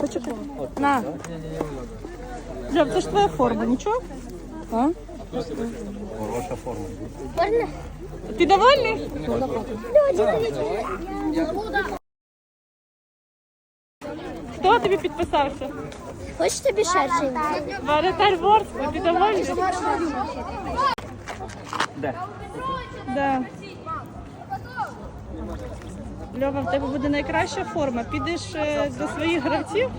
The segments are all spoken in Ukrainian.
Почекай. На. Лев, це ж твоя форма, нічого? А? Хороша форма. Можна? Ти довольний? Хто тобі підписався? Хочеш тобі шершень? Воротарь Ворскла, ти довольний? Де? Да. Льова, в тебе буде найкраща форма. Підеш е, до своїх гравців?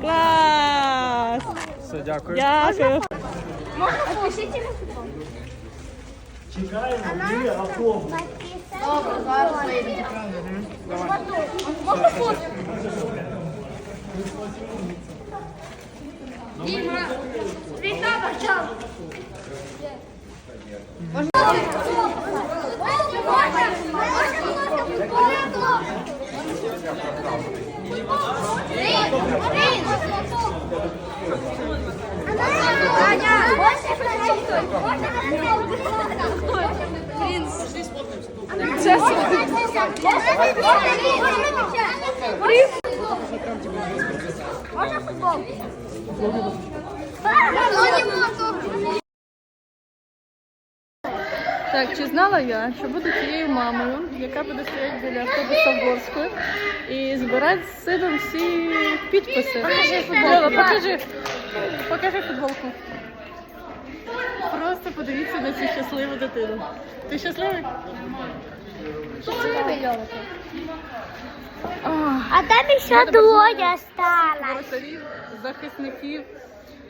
Клас! Все, дякую. Дякую. Можна пишіть? Чекаємо, дві автобус. Добре, зараз Можна фото? Можна? Футбол? Так, чи знала я, що буду тією мамою, яка буде стояти біля автобуса Ворської і збирати з сином всі підписи. Покажи футболку. Покажи футболку. Просто подивіться на цю щасливу дитину. Ти щасливий? Ах. А там ще двоє осталось. воротарів, захисників,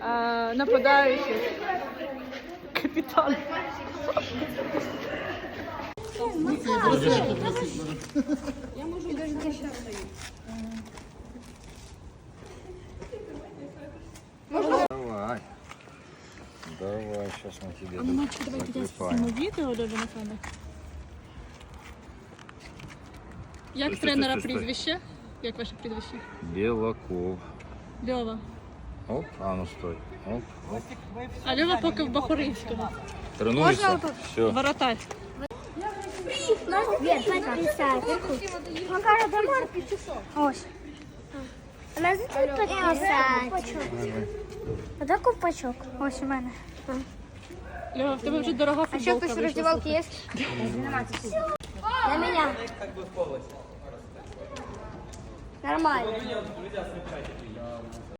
а, нападаючих, капітан. Давай. Давай, сейчас мы тебе Мамочка, давайте я заклепаем. зніму відео Льові на камеру. Як Стой, тренера стой, стой, стой. прізвище? Як ваше прізвище? Белаков. Льова. Оп, а ну стой. Оп, оп. А Льова поки в Бахуринському. Тренуйся. Все. Воротарь. Вверх, підписати. Макара, Марк? Ось. А нас тут підписати. А де ковпачок? Ось у мене. Льова, в тебе вже дорога А що, хтось раздевалке есть? На меня. Нормально.